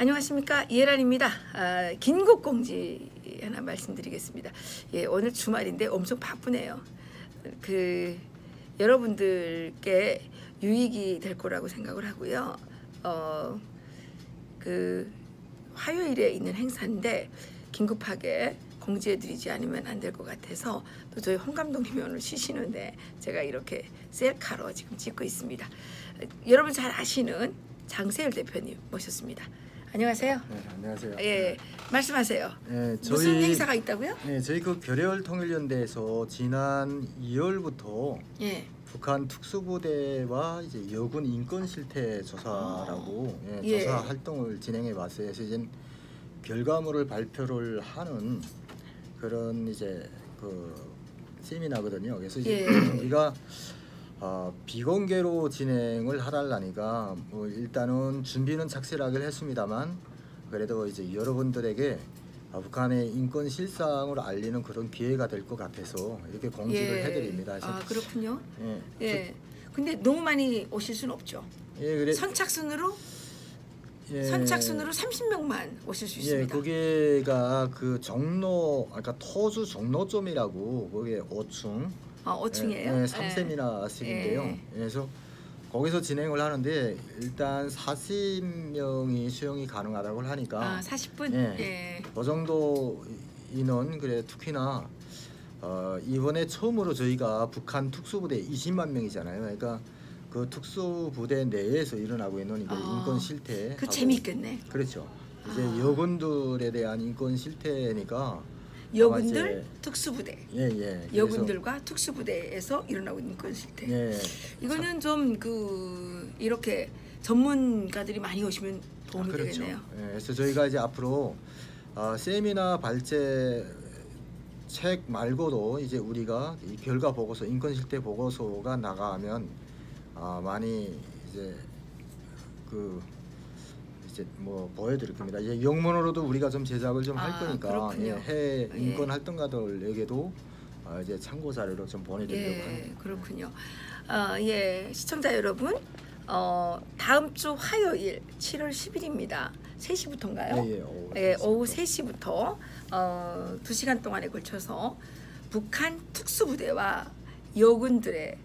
안녕하십니까 이해란입니다. 아, 긴급 공지 하나 말씀드리겠습니다. 예, 오늘 주말인데 엄청 바쁘네요. 그 여러분들께 유익이 될 거라고 생각을 하고요. 어, 그 화요일에 있는 행사인데 긴급하게 공지해드리지 않으면 안 될 것 같아서 또 저희 홍 감독님이 오늘 쉬시는데 제가 이렇게 셀카로 지금 찍고 있습니다. 여러분 잘 아시는 장세열 대표님 모셨습니다. 안녕하세요. 네, 안녕하세요. 예, 말씀하세요. 네, 무슨 행사가 있다고요? 네, 저희 그 결의월 통일연대에서 지난 2월부터 예. 북한 특수부대와 이제 여군 인권 실태 조사라고 예, 예. 조사 활동을 진행해 왔어요. 그래서 이제 결과물을 발표를 하는 그런 이제 그 세미나거든요. 그래서 이제 예. 우리가 어, 비공개로 진행을 하달라니까 뭐 일단은 준비는 착실하게 했습니다만 그래도 이제 여러분들에게 아, 북한의 인권 실상을 알리는 그런 기회가 될 것 같아서 이렇게 공지를 해드립니다. 그래서 아 그렇군요. 예, 예. 근데 너무 많이 오실 수는 없죠. 예, 그래, 선착순으로 예, 선착순으로 30명만 오실 수 예, 있습니다. 거기가 그 종로, 아까 토주 종로점이라고 거기에 5층, 아, 5층이에요. 예, 3세미나실인데요. 예. 그래서 거기서 진행을 하는데 일단 40명이 수용이 가능하다고 하니까 아, 40분. 예. 예. 그 정도 인원 그래 특히나 어, 이번에 처음으로 저희가 북한 특수부대 20만 명이잖아요. 그러니까 그 특수부대 내에서 일어나고 있는 이제 아, 인권 실태 그 재미있겠네. 그렇죠. 이제 아. 여군들에 대한 인권 실태니까 여군들 아마 이제- 특수부대. 예 예. 여군들과 특수부대에서 일어나고 있는 건 실태. 예. 이거는 좀 그 이렇게 전문가들이 많이 오시면 도움이 아, 그렇죠. 되겠네요. 예, 그래서 저희가 이제 앞으로 어, 세미나 발제 책 말고도 이제 우리가 이 결과 보고서 인권 실태 보고서가 나가면 아, 많이 이제 그 이제 뭐 보여드릴 겁니다. 이제 영문으로도 우리가 좀 제작을 좀할 아, 거니까. 예, 해외 예. 인권 활동가들에게도 어, 이제 참고 자료로 좀 보내드리려고 예, 합니다. 그렇군요. 아, 예, 시청자 여러분, 어, 다음 주 화요일 7월 10일입니다. 3시부터인가요? 예, 예, 오후 예, 3시부터. 오후 3시부터 어, 2시간 동안에 걸쳐서 북한 특수부대와 여군들의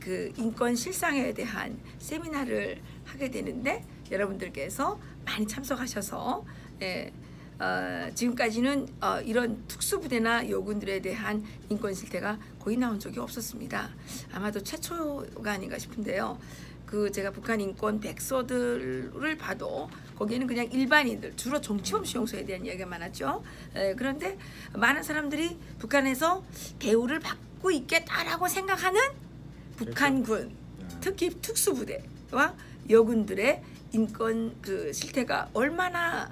그 인권 실상에 대한 세미나를 하게 되는데 여러분들께서 많이 참석하셔서 예, 어, 지금까지는 어, 이런 특수부대나 여군들에 대한 인권 실태가 거의 나온 적이 없었습니다. 아마도 최초가 아닌가 싶은데요. 그 제가 북한 인권 백서들을 봐도 거기에는 그냥 일반인들 주로 정치범 수용소에 대한 이야기가 많았죠. 에, 그런데 많은 사람들이 북한에서 대우를 받고 있겠다라고 생각하는 북한군 특히 특수부대와 여군들의 인권 그 실태가 얼마나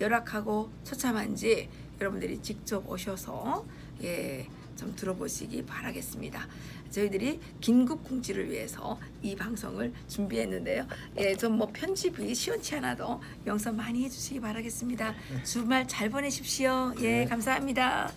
열악하고 처참한지 여러분들이 직접 오셔서 예, 좀 들어보시기 바라겠습니다. 저희들이 긴급 공지를 위해서 이 방송을 준비했는데요. 예, 좀 뭐 편집이 시원치 않아도 영상 많이 해주시기 바라겠습니다. 주말 잘 보내십시오. 예, 네. 감사합니다.